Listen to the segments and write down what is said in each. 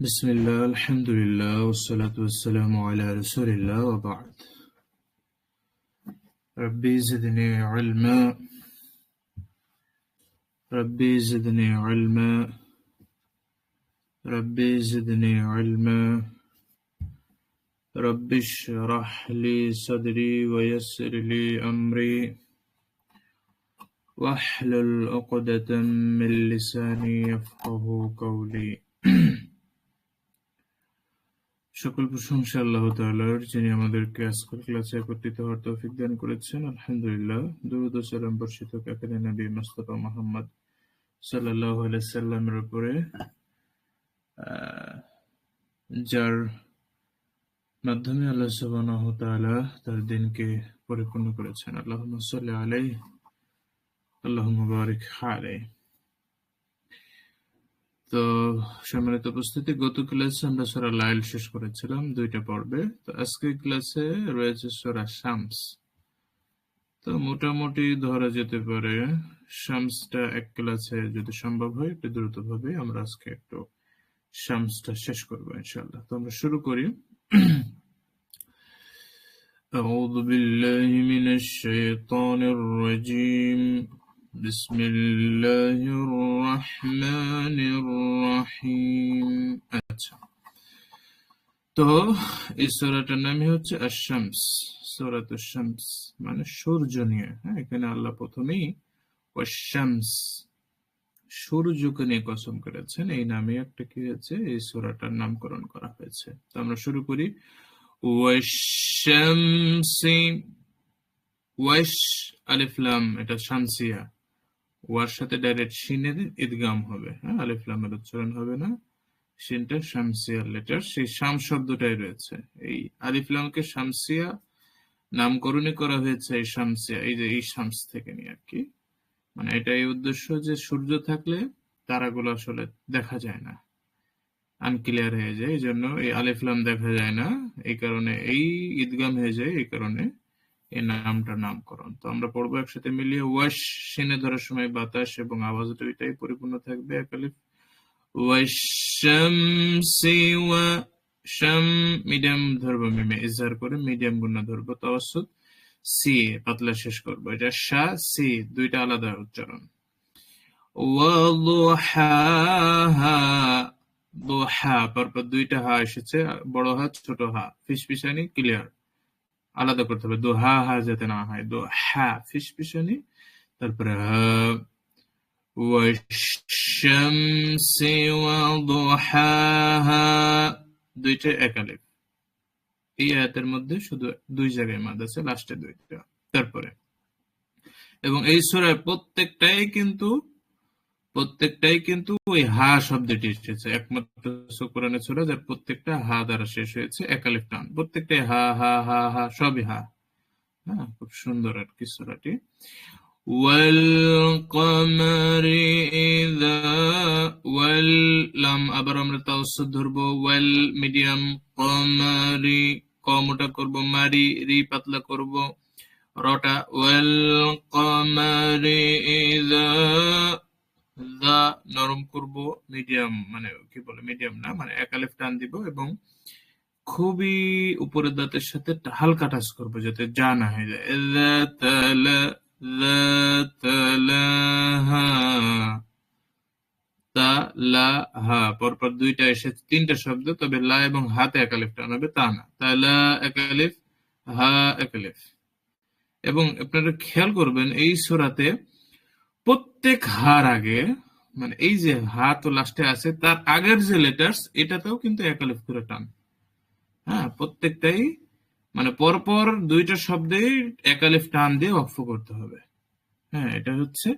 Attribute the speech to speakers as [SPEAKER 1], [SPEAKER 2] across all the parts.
[SPEAKER 1] بسم الله الحمد لله والصلاة والسلام على رسول الله وبعد. ربي زدني علما. ربي زدني علما. ربي زدني علما. رب اشرح لي صدري ويسر لي أمري. واحلل عقدة من لساني يفقه قولي. সকল প্রশংসা আল্লাহ তাআলার, যিনি আমাদেরকে আজকের ক্লাসে একত্রিত হওয়ার তৌফিক দান করেছেন। আলহামদুলিল্লাহ, দুরুদ ও সালাম বর্ষিত কাকের নবী মুস্তাফা মুহাম্মদ আলাইহি সাল্লামের উপরে যার মাধ্যমে আল্লাহ সুবহানাহু তাআলা তার দিনকে পরিপূর্ণ করেছেন। আল্লাহুম্মা সাল্লি আলাইহি, আল্লাহুম্মা বারিক আলাইহি। তো সম্মানিত উপস্থিতি গত ক্লাসে আমরা সূরা লাইল শেষ করেছিলাম দুইটা পর্বে তো আজকের ক্লাসে রয়েছে সূরা শামস তো মোটামুটি ধরা যেতে পারে শামসটা এক ক্লাসে যদি সম্ভব হয় একটু দ্রুত ভাবে আমরা আজকে একটু শামসটা শেষ করবো ইনশাআল্লাহ তো আমরা শুরু করি أعوذ بالله من الشيطان الرجيم بسم الله الرحمن الرحيم আচ্ছা তো এই সূরাটার নামই হচ্ছে আশ-শামস সূরাতুশ শামস মানে সূর্য নিয়ে হ্যাঁ এখানে আল্লাহ প্রথমেই ওয়াশ-শামস সূর্যকে নিয়ে কসম করেছেন এই নামে একটা কি হয়েছে এই সূরাটার নামকরণ করা হয়েছে তো আমরা শুরু করি ওয়াশ-শামসি ওয়াশ আলিফ লাম এটা শামসিয়া ওয়ার সাথে ডাইরেক্ট শিনের ইদগাম হবে হ্যাঁ? আলিফ লামের উচ্চারণ হবে না। শিনটা শামসিয়া লেটার সেই শাম শব্দটাই রয়েছে। এই আলিফ লামকে শামসিয়া নামকরণই করা হয়েছে এই শামসিয়া, এই যে এই শামস থেকে নিয়ে আর কি। মানে এটাই উদ্দেশ্য যে সূর্য থাকলে তারাগুলো আসলে দেখা যায় না আনক্লিয়ার হয়ে যায়। এই জন্য এই আলিফ লাম দেখা যায় না। এই কারণে এই ঈদগাম হয়ে যায়, এই কারণে এই নামটার নামকরণ। তো আমরা পড়ব একসাথে মিলিয়ে, ওয়াশ সিনে ধরার সময় বাতাস এবং আওয়াজ দুইটাই পরিপূর্ণ থাকবে এক আলিফ ওয়া শাম মিডিয়াম ধরবো মিমে, ইজহার করে মিডিয়াম গুণা ধরবো, তাওয়াসসুত সি, পাতলা শেষ করব। এটা শা, সি, দুইটা আলাদা উচ্চারণ। দোহা, পরপর দুইটা হা এসেছে, বড় হা, ছোট হা, ফিসফিসানি, ক্লিয়ার। আলাদা করতে হবে। দো হা হা যাতে না হয়। দো হা, ফিস পিছনে তারপরে দুইটা একালে এই আয়াতের মধ্যে শুধু দুই জায়গায় মাদ আছে লাস্টে দুইটা। তারপরে। এবং এই সুরায় প্রত্যেকটাই কিন্তু প্রত্যেকটাই কিন্তু ওই হা শব্দটি এসেছে একমাত্র কোরআনের সূরা যার প্রত্যেকটা হা দ্বারা শেষ হয়েছে এক আলিফ টান প্রত্যেকটাই হা হা হা হা সবই হা হ্যাঁ খুব সুন্দর আর কি সূরাটি والقمر إذا ওয়াল লাম আবার আমরা তাওসুদ ধরবো ওয়াল মিডিয়াম কমারি কমটা করব মারি রি পাতলা করব রটা ওয়াল কমারি ইযা না নরম করব মিডিয়াম মানে কি বলে মিডিয়াম না মানে একালেফ টান দিব এবং খুবই উপরের দাঁতের সাথে হালকা টাচ করব যাতে যা না হয়ে যায়। তা লা হা পরপর দুইটা এসে তিনটা শব্দ, তবে লা এবং হাতে একালিফ টান হবে, তা না। তা লা একালিফ হা একালিফ এবং আপনারা খেয়াল করবেন, এই সোরাতে প্রত্যেক হার আগে মানে এই যে হা তো লাস্টে আছে, তার আগের যে লেটার্স এটাতেও কিন্তু এক আলিফ করে টান। হ্যাঁ প্রত্যেকটাই মানে পরপর দুইটা শব্দেই এক আলিফ টান দিয়ে ওয়াকফ করতে হবে। হ্যাঁ এটা হচ্ছে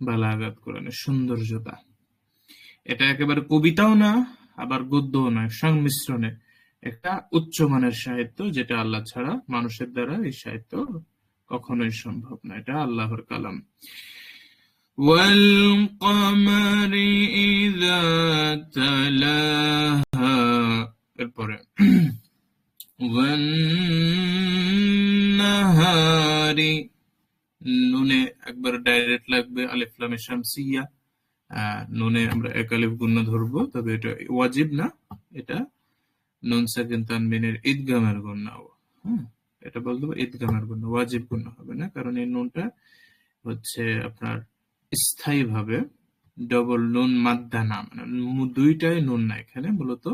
[SPEAKER 1] বালাগাত কোরআনের সৌন্দর্যতা। এটা একেবারে কবিতাও না, আবার গদ্যও নয় সংমিশ্রণে। একটা উচ্চমানের সাহিত্য, যেটা আল্লাহ ছাড়া মানুষের দ্বারা এই সাহিত্য কখনোই সম্ভব না। এটা আল্লাহর কালাম। والقمر إذا تلاها এরপরে والنهار নুনে একবার ডাইরেক্ট লাগবে আলিফ লামে শামসিয়া আহ, নুনে আমরা এক আলিফ গুণ ধরবো তবে এটা ওয়াজিব না এটা নুন সাকিন তানবিনের ঈদগামের গুণাও হ্যাঁ এটা বলতে পারবো ঈদগামের গুণ ওয়াজিব গুণ হবে না কারণ এই নুনটা হচ্ছে আপনার স্থায়ী ভাবে ডবল নুন মাদ্দা না মানে দুইটাই নুন না এখানে, মূলত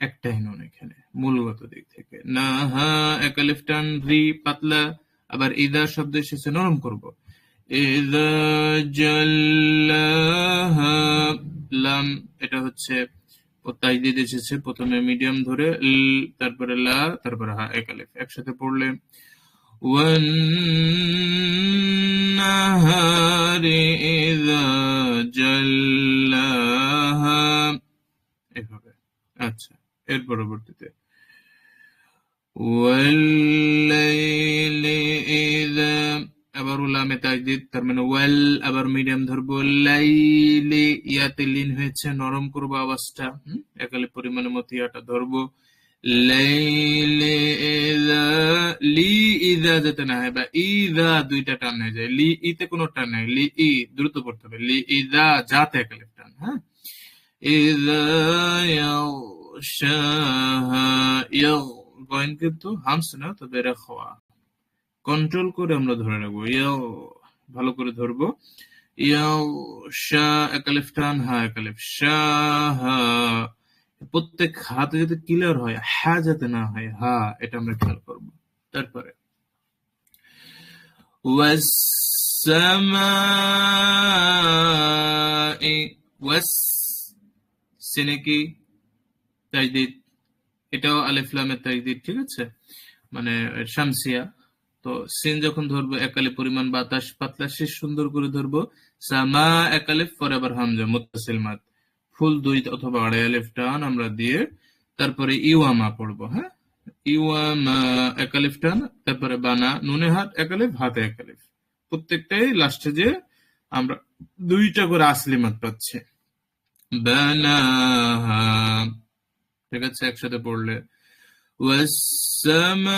[SPEAKER 1] একটাই নুন এখানে, মূলগত দিক থেকে। না, হা, একালিফটান রি পাতলা, আবার ইদা শব্দ এসেছে, নরম করব। লাম, এটা হচ্ছে তাইদিদ এসেছে, প্রথমে মিডিয়াম ধরে তারপরে লা, তারপরে হা, একালিফ। একসাথে পড়লে والنهار إذا جلاها এভাবে আচ্ছা এর পরবর্তীতে والليل إذا আবার উলামে তাজদিদ তার মানে ওয়াল আবার মিডিয়াম ধরবো লাইলে ইয়াতে লিন হয়েছে নরম করবো আওয়াজটা হুম? একালে পরিমাণের মতো ইয়াটা ধরবো লাইলে ইদা লি ইদা যাতে না হয় বা ইদা দুইটা টান হয়ে যায়। লি ইতে কোনো টান নাই। লি ই দ্রুত পড়তে হবে। লি ইদা যাতে একালে টান হ্যাঁ? ইদা ইয়াগ গয়েন কিন্তু হামস না তবে রেখওয়া কন্ট্রোল করে আমরা ধরে রাখব ইয়াও ভালো করে ধরবো। ইয়াও শা একালিফ টান, হা একালিফ শাহ প্রত্যেক হাতে যাতে ক্লিয়ার হয় হা যাতে না হয়, হা, এটা আমরা খেয়াল করব। তারপরে ওয়াস সিনে তাজদিদ, এটাও আলিফ লামের তাজদিদ, ঠিক আছে? মানে শামসিয়া। তো সিন যখন ধরবো একালে পরিমাণ বাতাস, পাতলা শেষ সুন্দর করে ধরবো, সামা একালে পরে আবার হামজা, মুত্তাসিল মাদ ফুল দুই অথবা আড়াই আলিফ টান আমরা দিয়ে তারপরে ইওয়ামা পড়বো হ্যাঁ ইওয়ামা একালিফ টান তারপরে বানা নুনে হাত একালিফ হাতে একালিফ প্রত্যেকটাই লাস্টে যে আমরা দুইটা করে আসলি মাত পাচ্ছি বানাহা ঠিক আছে একসাথে পড়লে والسماء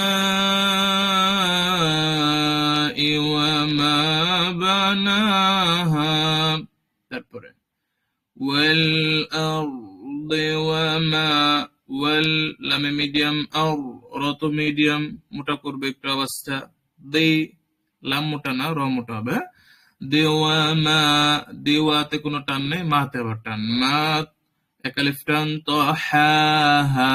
[SPEAKER 1] وما بناها তারপরে والأرض وما ওয়াল লামে মিডিয়াম আর রত মিডিয়াম মোটা করবে একটু আওয়াজটা দে লাম মোটা না র মোটা হবে দেওয়া মা দেওয়াতে কোনো টান নেই মাতে আবার টান মা একালিফ টান তো হা হা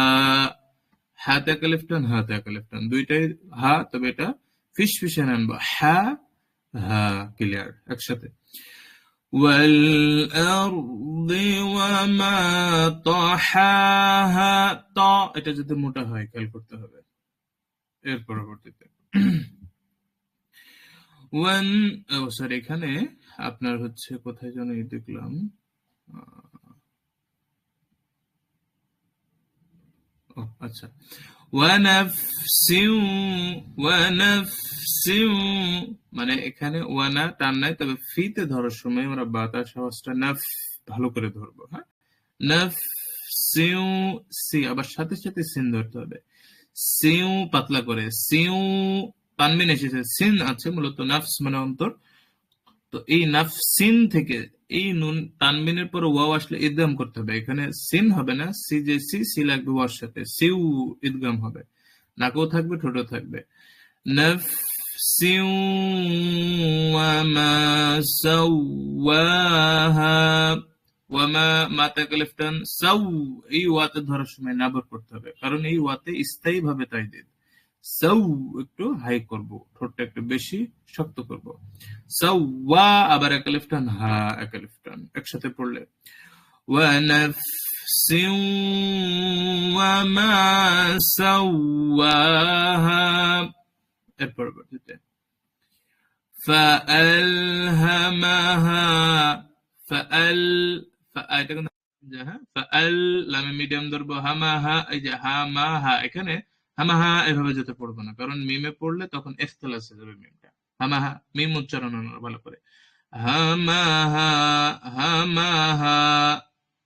[SPEAKER 1] হাতে একালিফ টান হাতে একালিফ টান দুইটাই হা তবে এটা ফিস ফিসে আনবো হা হা ক্লিয়ার একসাথে والأرض وما طحاها ط এটা যদি মোটা হয় খেয়াল করতে হবে এর পরবর্তীতে ওয়ান সরি এখানে আপনার হচ্ছে কোথায় যেন এই দেখলাম ও আচ্ছা ওয়ানাফসিউ ওয়ানাফসিউ মানে এখানে ওয়ানা টান নাই, তবে ফিতে ধরার সময় আমরা বাতাস আওয়াজটা নাফ ভালো করে ধরবো হ্যাঁ? নাফ সিউ সি, আবার সাথে সাথে সিন ধরতে হবে। সিউ পাতলা করে, সিউ, তানবিন এসেছে, সিন আছে, মূলত নাফস মানে অন্তর। তো এই নাফসিন থেকে এই নুন তানবিনের পর ওয়াও আসলে ইদগাম করতে হবে। এখানে সিন হবে না, সি যে সি সি লাগবে ওয়ার সাথে। সিউ ইদগাম হবে। নাকেও থাকবে, ঠোঁটও থাকবে। নাফসিউ ওয়ামা সাওয়াহা ওয়ামা মাতা কালিফটান সাউ। এই ওয়াতে ধরার সময় নাবর করতে হবে। কারণ এই ওয়াতে স্থায়ী ভাবে তাই তাইদিদ। সাউ একটু হাই করব ঠোঁটটা একটু বেশি শক্ত করব সাওয়া আবার একালিফটান হা একালিফটান একসাথে পড়লে ওয়ানাফসিউ ওয়ামা সাওয়াহা এর পরবর্তীতে فألهمها فأل এটা কিন্তু হ্যাঁ ফাআল লামে মিডিয়াম ধরবো হামাহা এই যে হামাহা এখানে হামাহা এভাবে যেতে পড়ব না। কারণ মিমে পড়লে তখন এখতালাস হয়ে যাবে মিমটা। হামাহা, মিম উচ্চারণ ভালো করে।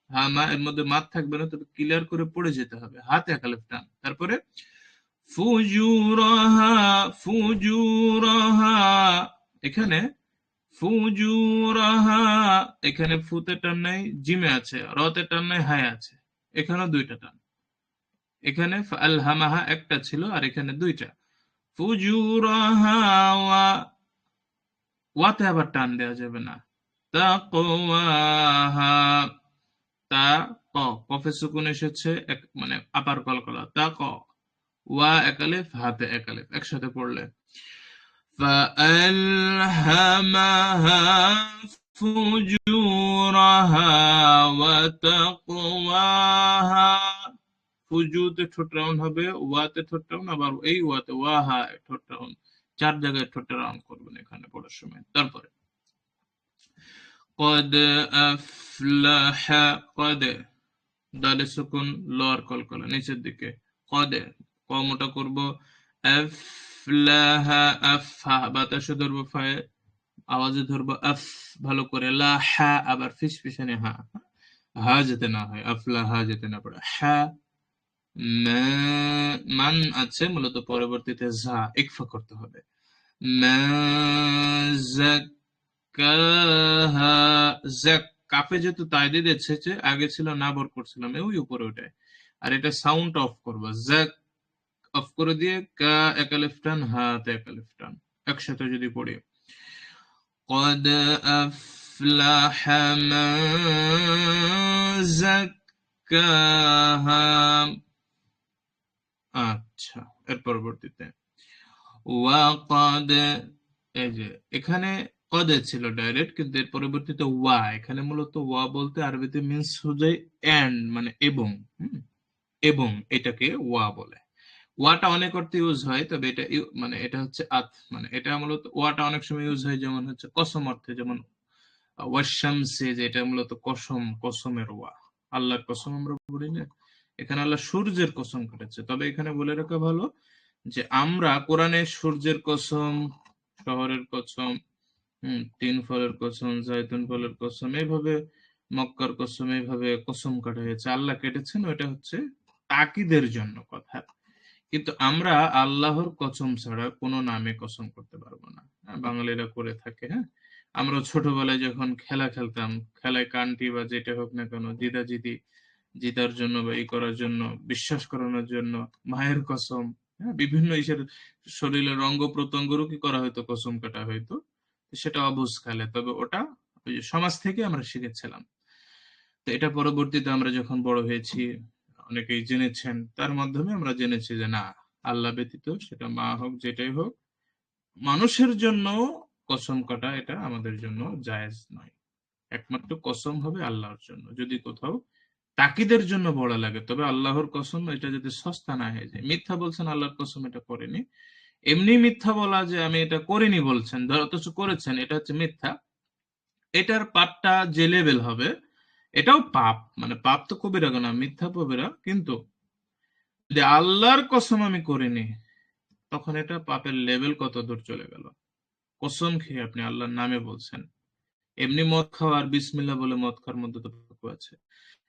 [SPEAKER 1] হামা, এর মধ্যে মাত থাকবে না, তবে ক্লিয়ার করে পড়ে যেতে হবে। হাতে একালেফ টান। তারপরে এখানে, ফুজুরাহা, এখানে ফুতে টান নাই, জিমে আছে, রতে টান নাই, হায় আছে। এখানেও দুইটা টান। এখানে আলহামাহা একটা ছিল আর এখানে দুইটা ফুজুরাহা ওয়া ওয়াতে আবার টান দেওয়া যাবে না তাকওয়াহা তা ক কফে সুকুন এসেছে এক- মানে আপার কলকলা তা ক ওয়া একালিফ হাতে একালিফ একসাথে পড়লে فألهمها فجورها وتقواها ফুজুতে ঠোঁট রাউন্ড হবে ওয়াতে ঠোঁট রাউন্ড আবার এই ওয়াতে ওয়াহা ঠোঁট রাউন্ড চার জায়গায় ঠোঁট রাউন্ড করবেন এখানে পড়ার সময় তারপরে قد أفلح قد দালে সুকুন লোয়ার কলকলা নিচের দিকে কদে কমটা করব আফলাহা আফহা বাতাসে ধরবো ফায়ে আওয়াজে ধরবো আফ ভালো করে লা হা আবার ফিস ফিসানে হা হা যেতে না হয় আফলাহা যেতে না পড়ে হা মা- মান আছে মূলত পরবর্তীতে যা ইকফা করতে হবে মা জাক্কাহা জাক কাফে যেহেতু তাইদিদ এসেছে আগে ছিল না বর করছিলাম ওই উপরে ওটায় আর এটা সাউন্ড অফ করবো জাক অফ করে দিয়ে কা একালিফ টান হাতে একালিফ টান একসাথে যদি পড়ি قد أفلح من زكاها আচ্ছা এর পরবর্তীতে। ওয়াকাদ, এই যে, এখানে কদে ছিল ডাইরেক্ট কিন্তু এর পরবর্তীতে ওয়া, এখানে মূলত ওয়া বলতে আরবিতে মিন্স এন্ড মানে এবং এবং এটাকে ওয়া বলে। ওয়াটা অনেক অর্থে ইউজ হয়, তবে এটা মানে এটা হচ্ছে আত মানে এটা মূলত ওয়াটা অনেক সময় ইউজ হয়, যেমন হচ্ছে কসম অর্থে, যেমন ওয়াশামসে যেটা মূলত কসম, কসমের ওয়া। আল্লাহর কসম আমরা বলি না। এখানে আল্লাহ সূর্যের কসম কেটেছে। তবে এখানে বলে রাখা ভালো যে আমরা কোরআনে সূর্যের কসম শহরের কসম তিন ফলের কসম জায়তুন ফলের কসম এইভাবে মক্কার কসম এইভাবে কসম কাটা হয়েছে। আল্লাহ কেটেছেন ওটা হচ্ছে তাকিদের জন্য কথা। কিন্তু আমরা আল্লাহর কসম ছাড়া কোনো নামে কসম করতে পারব না। হ্যাঁ, বাঙালিরা করে থাকে হ্যাঁ। আমরা ছোটবেলায় যখন খেলা খেলতাম খেলায় কান্টি বা যেটা হোক না কেন দিদা জিদি জিতার জন্য বা ই করার জন্য, বিশ্বাস করানোর জন্য, মায়ের কসম হ্যাঁ বিভিন্ন ইসের শরীরের অঙ্গ প্রত্যঙ্গরও কি করা হয়তো কসম কাটা হয়তো সেটা অবুজ খেলে। তবে ওটা ওই সমাজ থেকে আমরা শিখেছিলাম। তো এটা পরবর্তীতে আমরা যখন বড় হয়েছি, অনেকেই জেনেছেন, তার মাধ্যমে আমরা জেনেছি যে না, আল্লাহ ব্যতীত সেটা মা হোক, যেটাই হোক, মানুষের জন্য কসম কাটা এটা আমাদের জন্য জায়েজ নয়। একমাত্র কসম হবে আল্লাহর জন্য। যদি কোথাও তাকিদের জন্য বড় লাগে। তবে আল্লাহর কসম, এটা যদি সস্তা না হয়ে যায়। মিথ্যা বলছেন, আল্লাহর কসম এটা করেনি। এমনি মিথ্যা বলা যে আমি এটা করিনি বলছেন অথচ করেছেন, এটা হচ্ছে মিথ্যা। এটার পাপটা যে লেভেল হবে, এটাও পাপ। মানে পাপ তো কবিরা না, মিথ্যা কবিরা। কিন্তু যদি আল্লাহর কসম আমি করিনি, তখন এটা পাপের লেভেল কত দূর চলে গেল? কসম খেয়ে আপনি আল্লাহর নামে বলছেন। এমনি মদ খাওয়া আর বিসমিল্লা বলে মদ খাওয়ার মধ্যে তো আছে।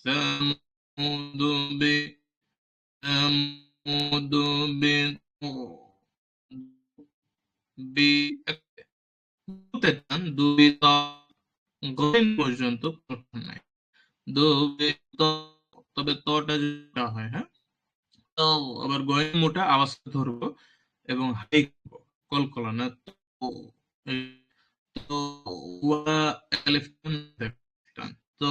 [SPEAKER 1] ثمود ب দুবে বি দুতে টান দুই গইন পর্যন্ত কোনো নাই দুবে তবে তটা যেটা হয় হ্যাঁ তো আবার গইন মোটা আওয়াজ ধরবো এবং হাই কলকলা না তো তো ওয়া আলিফ টান তো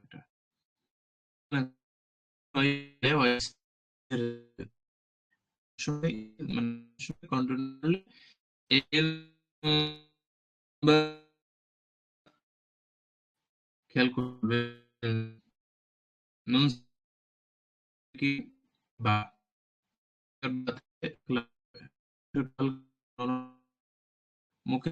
[SPEAKER 1] এখানে কিছু কন্ট্রোল খেয়াল করবে। কি বা মুখে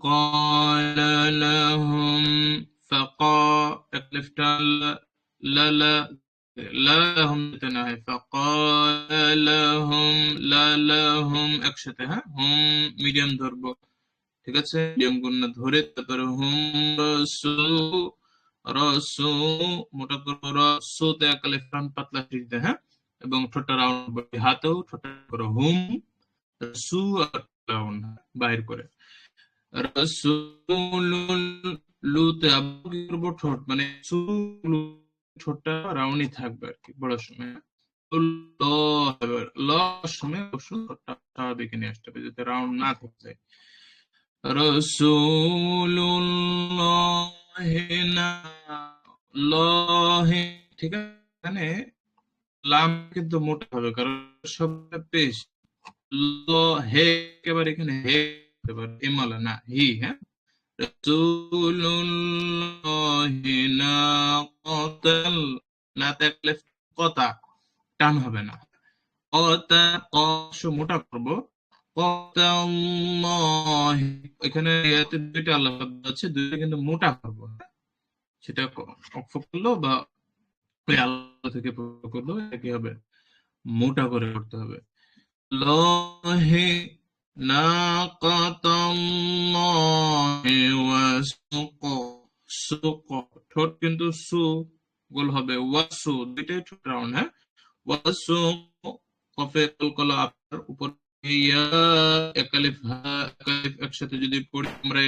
[SPEAKER 1] قال لهم فقا اكلفت لا لا لا لهم تناهي فقال لهم لا لهم একসাথে হ্যাঁ হুম মিডিয়াম ধরবো ঠিক আছে মিডিয়াম গুণনা ধরে তারপরে হুম রসু রসু মোটা করবো রসুতে একালে ফ্রান পাতলা সিজতে হ্যাঁ এবং ঠোঁটটা রাউন্ড হাতেও ঠোঁটটা করো হুম রসু রাউন্ড বাইর করে মানে ঠোঁটটা রাউন্ডই থাকবে আর কি, বড় সময়। ল সময় স্বাভাবিক নিয়ে আসতে হবে, যাতে রাউন্ড না যায়। ঠিক আছে? লাম কিন্তু মোটা হবে, কারণ সব পেশ ল, হে, একেবারে এখানে হে একেবারে ইমালা না, হি হ্যাঁ? কথা টান হবে না। মোটা করব। এখানে দুইটা আল্লাহ আছে, দুইটা কিন্তু মোটা করব সেটা অক্ষ করল বা আল্লাহ থেকে করল একই হবে? মোটা করে করতে হবে। লহে ঠোঁট কিন্তু সু গোল হবে ওয়াসু দুইটাই ঠোঁট রাউন্ড হ্যাঁ ওয়াসু কফে কলকলা আপনার উপর ইয়া একালিফ হা একালিফ একসাথে যদি পড়ি আমরা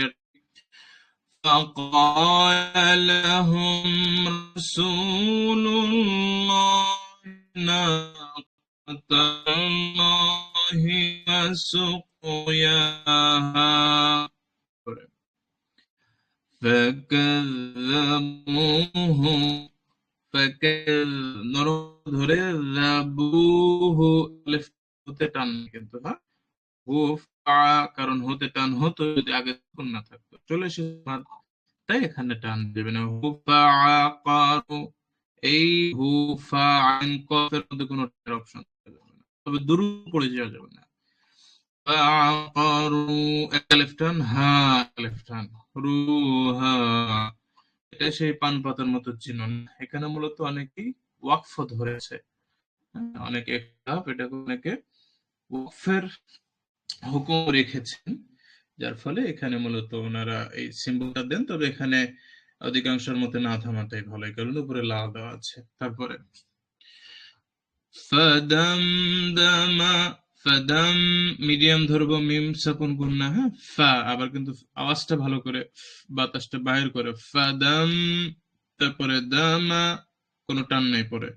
[SPEAKER 1] فقال لهم رسول الله ناقة الله وسقياها فكذبوه فكذب ধরে রাবুহু আলিফ হতে টান কিন্তু হ্যাঁ কারণ হতে টান হতো যদি আগে না থাকতো চলে এসে তাই এখানে টান দেবে না হুফা এই হুফা আইন কফের মধ্যে কোনো অপশন তবে দূর পড়ে যাওয়া যাবে না। এটা সেই পান পাতার মতো চিহ্ন এখানে মূলত অনেকেই ওয়াকফ ধরেছে। হ্যাঁ, অনেকে এটাকে অনেকে ওয়াকফের হুকুম রেখেছেন যার ফলে এখানে মূলত ওনারা এই সিম্বলটা দেন। তবে এখানে অধিকাংশের মতে না থামাটাই ভালো কারণে উপরে লাল দেওয়া আছে। তারপরে ফাদামদামা, ফাদাম, মিডিয়াম ধরবো, মিম সাকুন গুন্না হ্যাঁ? ফা, আবার কিন্তু আওয়াজটা ভালো করে, বাতাসটা বাইর করে, ফাদাম, তারপরে দামা, কোনো টান নেই পরে।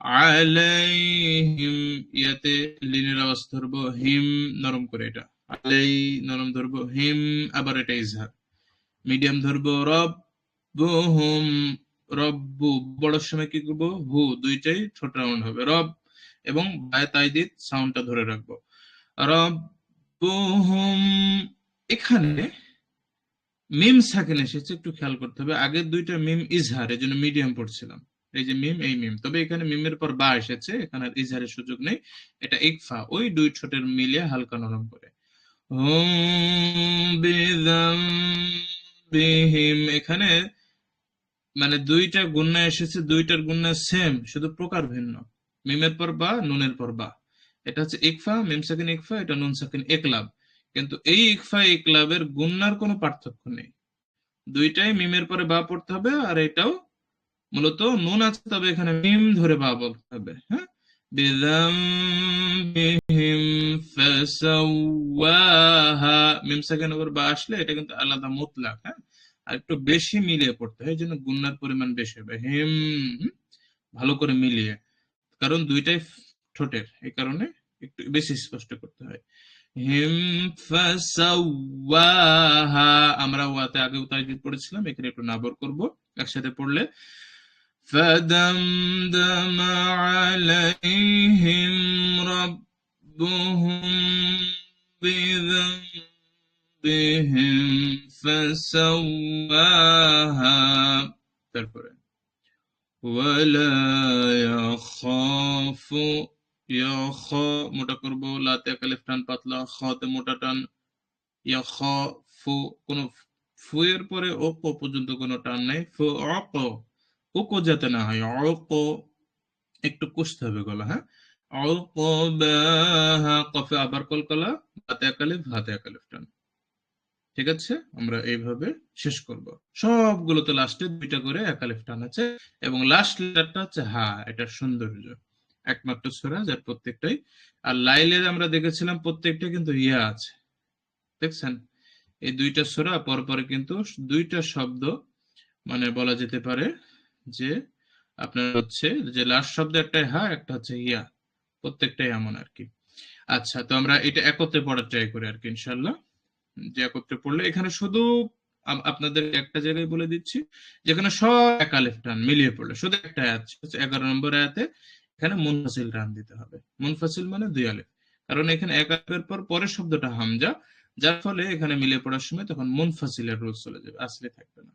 [SPEAKER 1] আলাইহিম, ইয়াতে লিনের আওয়াজ ধরবো, হিম নরম করে এটা। আলাই নরম ধরবো, হিম, আবার এটা ইজহার। মিডিয়াম ধরবো রব হুম রব্বু বড় সময় কি করব? হু দুইটাই ছোট রাউন্ড হবে। রব এবং বায় তাইদিদ সাউন্ডটা ধরে রাখব। রব্বুহুম এখানে মিম সাকিন এসেছে, একটু খেয়াল করতে হবে। আগের দুইটা মিম ইজহার, এই জন্য মিডিয়াম পড়ছিলাম। এই যে মিম এই মিম তবে এখানে মিমের পর বা এসেছে, এখানে ইজহারের সুযোগ নেই। এটা ইকফা, ওই দুই ছোটের মিলে হালকা নরম করে। বিহিম, এখানে মানে দুইটা গুন্না এসেছে, দুইটার গুন্না সেম শুধু প্রকার ভিন্ন। মিমের পর বা, নুনের পর বা। এটা হচ্ছে ইকফা, মিম সাকিন ইকফা, এটা নুন সাকিন একলাব। কিন্তু এই ইকফা, একলাবের গুন্নার কোনো পার্থক্য নেই। দুইটাই মিমের পরে বা পড়তে হবে, আর এটাও মূলত নুন আছে, তবে এখানে মিম ধরে বা বলতে হবে হ্যাঁ? মিম সাকিন ওপর বা আসলে এটা কিন্তু আলাদা মুতলাক হ্যাঁ? আর একটু বেশি মিলিয়ে পড়তে হয় এই জন্য গুন্নার পরিমাণ বেশি হবে হিম ভালো করে মিলিয়ে কারণ দুইটাই ঠোঁটের এই কারণে একটু বেশি স্পষ্ট করতে হয় হিম আমরা ওয়াতে আগে তাজবিদ পড়েছিলাম এখানে একটু নাবর করব একসাথে পড়লে فدمدم عليهم ربهم بذنبهم فسواها তারপরে ওয়ালা ইয়াখাফু ইয়াখ মোটা করব লাতে কালিফ টান পাতলা খতে মোটা টান ইয়াখাফু কোন ফু এর পরে ও ক পর্যন্ত কোনো টান নাই ফু অক ওকো যাতে না হয় অক একটু কষতে হবে গলা হ্যাঁ কফে আবার কলকলা হাতে একালিফ হাতে একালিফ টান ঠিক আছে? আমরা এইভাবে শেষ করব। সবগুলোতে লাস্টে দুইটা করে একালিফ টান আছে এবং লাস্ট লেটারটা হচ্ছে হা, এটার সৌন্দর্য। একমাত্র সোরা যার প্রত্যেকটাই। আর লাইলে আমরা দেখেছিলাম প্রত্যেকটা কিন্তু ইয়া আছে। দেখছেন? এই দুইটা সোরা পরপরে কিন্তু দুইটা শব্দ মানে বলা যেতে পারে যে আপনার হচ্ছে যে লাস্ট শব্দ একটাই হা, একটা হচ্ছে ইয়া। প্রত্যেকটাই এমন আর কি। আচ্ছা তো আমরা এটা একত্রে পড়ার ট্রাই করি আর কি ইনশাল্লাহ যে একত্রে পড়লে, এখানে শুধু আপনাদের একটা জায়গায় বলে দিচ্ছি, যেখানে সব এক আলিফ টান মিলিয়ে পড়লে, শুধু একটা আয়াত এগারো নম্বর আয়াতে, এখানে মুনফাসিল টান দিতে হবে। মুনফাসিল মানে দুই আলিফ কারণ এখানে এক আলিফের পর পরের শব্দটা হামজা, যার ফলে এখানে মিলিয়ে পড়ার সময় তখন মুনফাসিলের রোজ চলে যাবে, আসলে থাকবে না।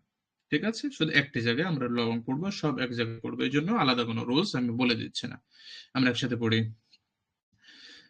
[SPEAKER 1] ঠিক আছে? শুধু একটি জায়গায় আমরা লবং পড়ব, সব এক জায়গায় পড়ব, এই জন্য আলাদা কোনো রোজ আমি বলে দিচ্ছি না। আমরা একসাথে পড়ি।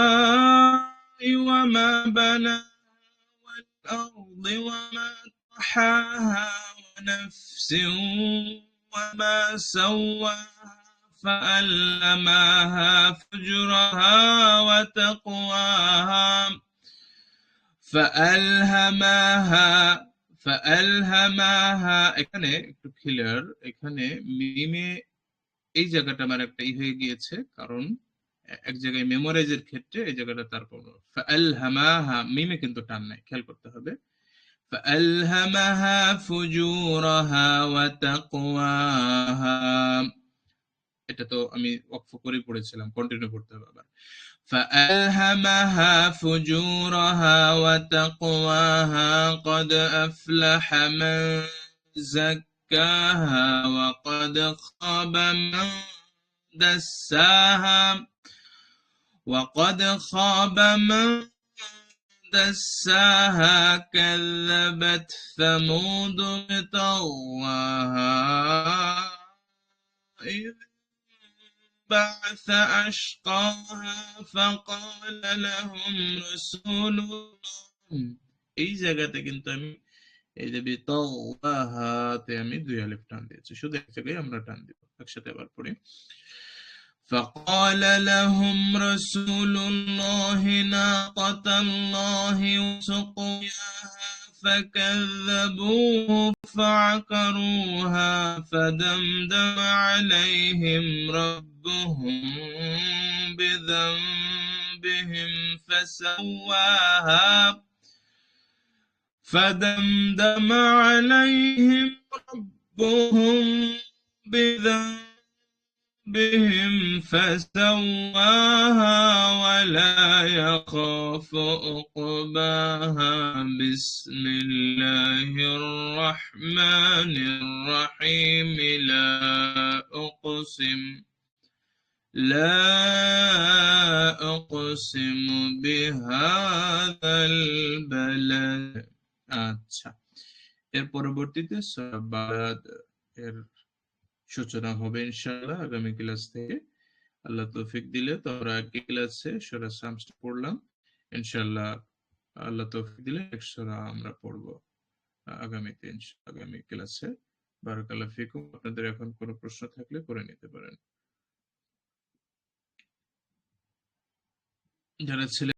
[SPEAKER 1] والسماء وما بناها والأرض وما طحاها ونفس وما سواها فألماها فجرها وتقواها فألهماها فألهماها এখানে একটু ক্লিয়ার এখানে মিমে এই জায়গাটা আমার একটা ই হয়ে গিয়েছে কারণ এক জায়গায় মেমোরাইজের ক্ষেত্রে এই জায়গাটা তারপর ফাআলহামাহা মিমে কিন্তু টান নাই খেয়াল করতে হবে ফাআলহামাহা ফুজুরাহা ওয়া তাকওয়াহা এটা তো আমি ওয়াকফ করে পড়েছিলাম কন্টিনিউ করতে হবে আবার فألهمها فجورها وتقواها قد أفلح من زكاها وقد وقد خاب من دساها وقد خاب من دساها كذبت ثمود بطغواها إذ بعث أشقاها فقال لهم رسول الله এই জায়গাতে কিন্তু আমি এই যে বিতওয়াহাতে আমি দুই আলিফ টান দিয়েছি শুধু এক জায়গায় আমরা টান দিব একসাথে আবার পড়ি فقال لهم رسول الله ناقة الله وسقياها فكذبوه فعقروها فدمدم عليهم ربهم بذنبهم فسواها فدمدم عليهم ربهم بذنبهم فسواها ولا يخاف عقباها بسم الله الرحمن الرحيم لا أقسم لا أقسم بهذا البلد আচ্ছা এর পরবর্তীতে সূরা বালাদ এর সূচনা হবে ইনশাআল্লাহ আগামী ক্লাস থেকে। আল্লাহ তৌফিক দিলে তো আমরা আগে ক্লাসে সূরা শামস পড়লাম। ইনশাআল্লাহ আল্লাহ তৌফিক দিলে সূরা আমরা পড়ব আগামীতে আগামী ক্লাসে। বারাকাল্লাহ ফিকুম। আপনাদের এখন কোনো প্রশ্ন থাকলে করে নিতে পারেন। যারা ছেলে